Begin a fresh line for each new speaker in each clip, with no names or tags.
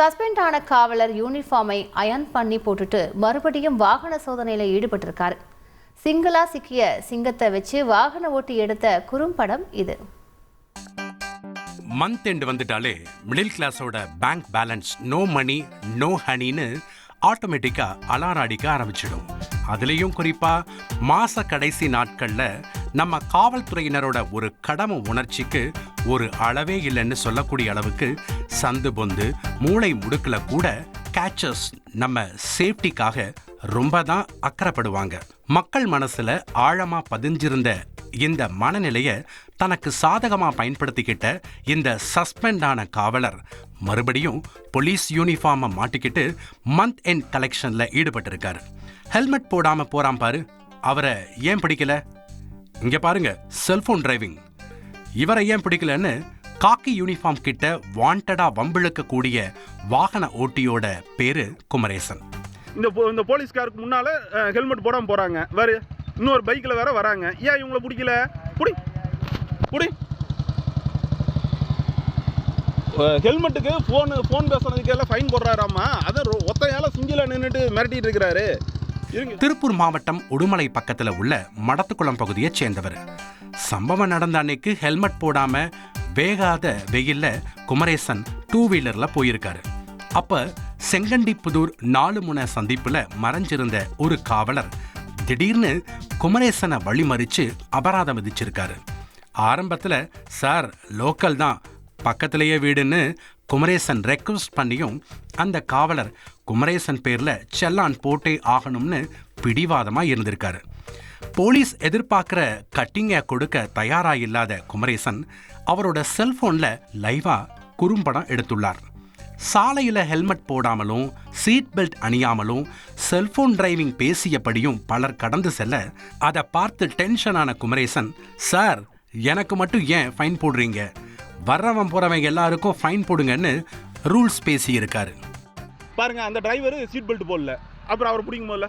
Suspend ஆன காவலர் யூனிஃபார்மை iron பண்ணி போட்டுட்டு மறுபடியும் வாகன சோதனையில் ஈடுபட்டிருக்காரு. சிங்களா சிக்கிய சிங்கத்தை வச்சு வாகன ஓட்டி எடுத்த குறும்படம் இது.
மந்த் எண்ட் வந்துட்டாலே மிடில் கிளாஸோட bank balance no money no ஹனின்னு ஆட்டோமேட்டிக்கா அலாரம் அடிக்க ஆரம்பிச்சிடும். அதுலேயும் குறிப்பா மாச கடைசி நாட்கள்ல நம்ம காவல்துறையினரோட ஒரு கடமை உணர்ச்சிக்கு ஒரு அளவே இல்லைன்னு சொல்லக்கூடிய அளவுக்கு சந்து பொந்து மூளை முடுக்கில் கூட கேச்சர்ஸ் நம்ம சேஃப்டிக்காக ரொம்ப தான் அக்கறைப்படுவாங்க. மக்கள் மனசுல ஆழமா பதிஞ்சிருந்த இந்த மனநிலைய தனக்கு சாதகமா பயன்படுத்திக்கிட்ட இந்த சஸ்பெண்டான காவலர் மறுபடியும் போலீஸ் யூனிஃபார்மை மாட்டிக்கிட்டு மந்த் எண்ட் கலெக்ஷன்ல ஈடுபட்டிருக்காரு. ஹெல்மெட் போடாம போகிறான் பாரு. அவரை ஏன் பிடிக்கல? இங்க பாருங்க செல்போன் டிரைவிங் இவரை ஏன் பிடிக்கலன்னு காக்கி யூனிஃபார்ம் கிட்ட வாண்டடா வம்பிழுக்க கூடிய வாகன ஓட்டியோட பேரு குமரேசன்.
இந்த போ- இந்த போலீஸ்காருக்கு முன்னால ஹெல்மெட் போடாம போறாங்க. வேற இன்னொரு பைக்கில் வேற வராங்க. ஏன் இவங்கள பிடிக்கல? புடி புடி. ஹெல்மெட்டுக்கு ஃபோனு ஃபோன் பேசுறதுக்கு எல்லாம் ஃபைன் போடுறாராம்மா. அதை ஒத்தையால் ஒத்தையால சிங்கில நின்றுட்டு மிரட்டிட்டு இருக்கிறாரு.
திருப்பூர் மாவட்டம் உடுமலை பக்கத்தில் உள்ள மடத்துக்குளம் பகுதியை சேர்ந்தவர். சம்பவம் நடந்த அன்னைக்கு ஹெல்மெட் போடாம வேகாத வெயில்ல குமரேசன் டூ வீலர்ல போயிருக்காரு. அப்ப செங்கண்டிப்புதூர் நாலு முனை சந்திப்புல மறைஞ்சிருந்த ஒரு காவலர் திடீர்னு குமரேசனை வழிமறிச்சு அபராதம் விதிச்சிருக்காரு. ஆரம்பத்தில் சார் லோக்கல் தான். பக்கத்திலேயே வீடுன்னு குமரேசன் ரெக்வஸ்ட் பண்ணியும் அந்த காவலர் குமரேசன் பேரில் செல்லான் போட்டே ஆகணும்னு பிடிவாதமாக இருந்திருக்காரு. போலீஸ் எதிர்பார்க்குற கட்டிங்கை கொடுக்க தயாராக இல்லாத குமரேசன் அவரோட செல்ஃபோனில் லைவாக குறும்படம் எடுத்துள்ளார். சாலையில் ஹெல்மெட் போடாமலும் சீட் பெல்ட் அணியாமலும் செல்போன் டிரைவிங் பேசியபடியும் பலர் கடந்து செல்ல அதை பார்த்து டென்ஷனான குமரேசன் சார் எனக்கு மட்டும் ஏன் ஃபைன் போடுறீங்க? வர்றவன் போறவன் எல்லாருக்கும் ஃபைன் போடுங்கன்னு ரூல்ஸ் பேசியிருக்காரு.
பாருங்க அந்த டிரைவர் சீட் பெல்ட் போடல. அப்புறம் அவர் பிடிக்கும் போல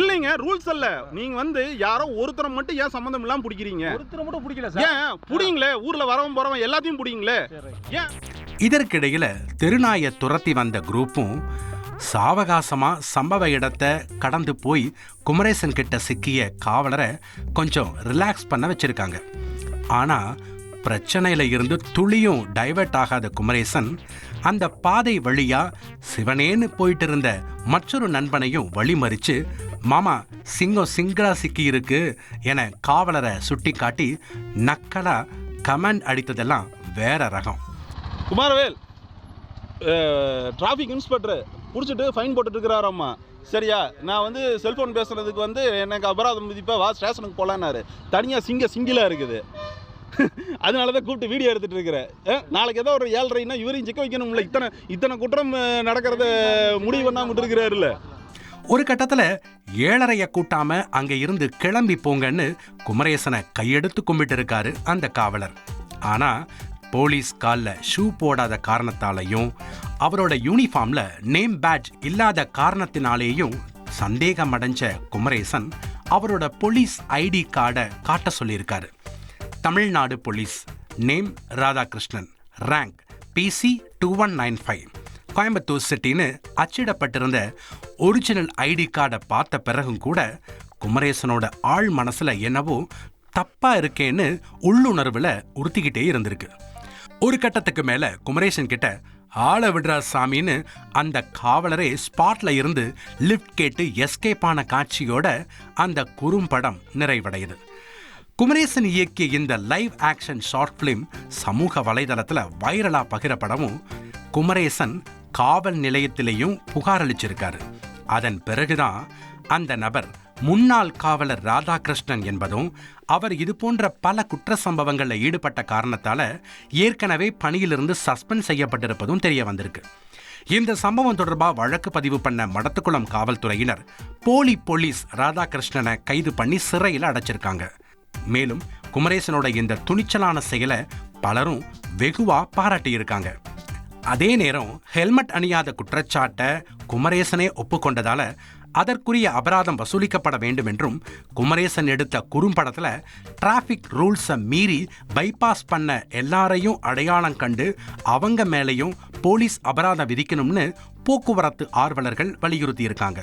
இல்லைங்க ரூல்ஸ் அல்ல. நீங்க வந்து யாரோ ஒருத்தரை மட்டும் ஏன் சம்மந்தம் இல்லாம பிடிக்கிறீங்க?
ஒருத்தரை மட்டும் பிடிக்கல சார்.
ஏன்? புடிங்களே ஊர்ல வரவன் போறவன் எல்லாத்தையும் புடிங்களே? ஏன்?
இதற்கிடையில தெருநாயை துரத்தி வந்த குரூப்பும் சாவகாசமா சம்பவ இடத்தை கடந்து போய் குமரேசன் கிட்ட சிக்கிய காவலரை கொஞ்சம் ரிலாக்ஸ் பண்ண வச்சிருக்காங்க. ஆனா பிரச்சனையில இருந்து துளியும் டைவர்ட் ஆகாத குமரேசன் அந்த பாதை வழியா சிவனேன்னு போயிட்டு இருந்த மற்றொரு நண்பனையும் வழிமறிச்சு மாமா சிங்கம் சிங்கரா சிக்கி இருக்கு என காவலரை சுட்டி காட்டி நக்கலா கமெண்ட் அடித்ததெல்லாம் வேற ரகம்.
குமாரவேல் டிராஃபிக் இன்ஸ்பெக்டர் பிடிச்சிட்டு ஃபைன் போட்டுட்டுருக்கிறாரம்மா. சரியா? நான் வந்து செல்ஃபோன் பேசுகிறதுக்கு வந்து எனக்கு அபராதம் விதிப்பா வா ஸ்டேஷனுக்கு போகலான்னாரு தனியாக சிங்க சிங்கிளாக இருக்குது. அதனால தான் கூப்பிட்டு வீடியோ எடுத்துட்டு இருக்கிறேன். நாளைக்கு ஏதோ ஒரு ஏழ்ரைன்னா இவரையும் சிக்க வைக்கணும்ல. இத்தனை இத்தனை குற்றம் நடக்கிறத முடிவு பண்ணாம இருக்கிறாருல்ல
ஒரு கட்டத்தில் ஏழரைய கூட்டாம அங்க இருந்து கிளம்பி போங்கன்னு குமரேசனை கையெடுத்து கும்பிட்டு இருக்காரு அந்த காவலர். ஆனா போலீஸ் காலில் ஷூ போடாத காரணத்தாலையும் அவரோட யூனிஃபார்மில் நேம் பேட்ச் இல்லாத காரணத்தினாலேயும் சந்தேகம் அடைஞ்ச குமரேசன் அவரோட போலீஸ் ஐடி கார்டை காட்ட சொல்லியிருக்காரு. Tamil Nadu police. Name Radhakrishnan. Rank PC two one nine five Coimbatore சிட்டின்னு அச்சிடப்பட்டிருந்த ஒரிஜினல் ஐடி கார்டை பார்த்த பிறகும் கூட குமரேசனோட ஆள் மனசில் என்னவோ தப்பாக இருக்கேன்னு உள்ளுணர்வில் உறுத்திக்கிட்டே இருந்திருக்கு. ஒரு கட்டத்துக்கு மேலே குமரேசன் கிட்ட ஆளை விடுறா சாமின்னு அந்த காவலரே ஸ்பாட்ல இருந்து லிஃப்ட் கேட்டு எஸ்கேப் ஆன காட்சியோட அந்த குறும்படம் நிறைவடையுது. குமரேசன் இயக்கிய இந்த லைவ் ஆக்ஷன் ஷார்ட் ஃபிலிம் சமூக வலைதளத்தில் வைரலாக பகிரப்படவும் குமரேசன் காவல் நிலையத்திலேயும் புகார் அளிச்சிருக்காரு. அதன் பிறகுதான் அந்த நபர் முன்னாள் காவலர் ராதாகிருஷ்ணன் என்பதும் அவர் இது போன்ற பல குற்ற சம்பவங்களில் ஈடுபட்ட காரணத்தால் ஏற்கனவே பணியிலிருந்து சஸ்பெண்ட் செய்யப்பட்டிருப்பதும் தெரிய வந்திருக்கு. இந்த சம்பவம் தொடர்பாக வழக்கு பதிவு பண்ண மடத்துக்குளம் காவல்துறையினர் போலி போலீஸ் ராதாகிருஷ்ணனை கைது பண்ணி சிறையில் அடைச்சிருக்காங்க. மேலும் குமரேசனோட இந்த துணிச்சலான செயலை பலரும் வெகுவா பாராட்டியிருக்காங்க. அதே நேரம் ஹெல்மெட் அணியாத குற்றச்சாட்டை குமரேசனே ஒப்புக்கொண்டதால அதற்குரிய அபராதம் வசூலிக்கப்பட வேண்டும் என்றும் குமரேசன் எடுத்த குறும்படத்தில் டிராஃபிக் ரூல்ஸை மீறி பைபாஸ் பண்ண எல்லாரையும் அடையாளம் கண்டு அவங்க மேலேயும் போலீஸ் அபராதம் விதிக்கணும்னு போக்குவரத்து ஆர்வலர்கள் வலியுறுத்தியிருக்காங்க.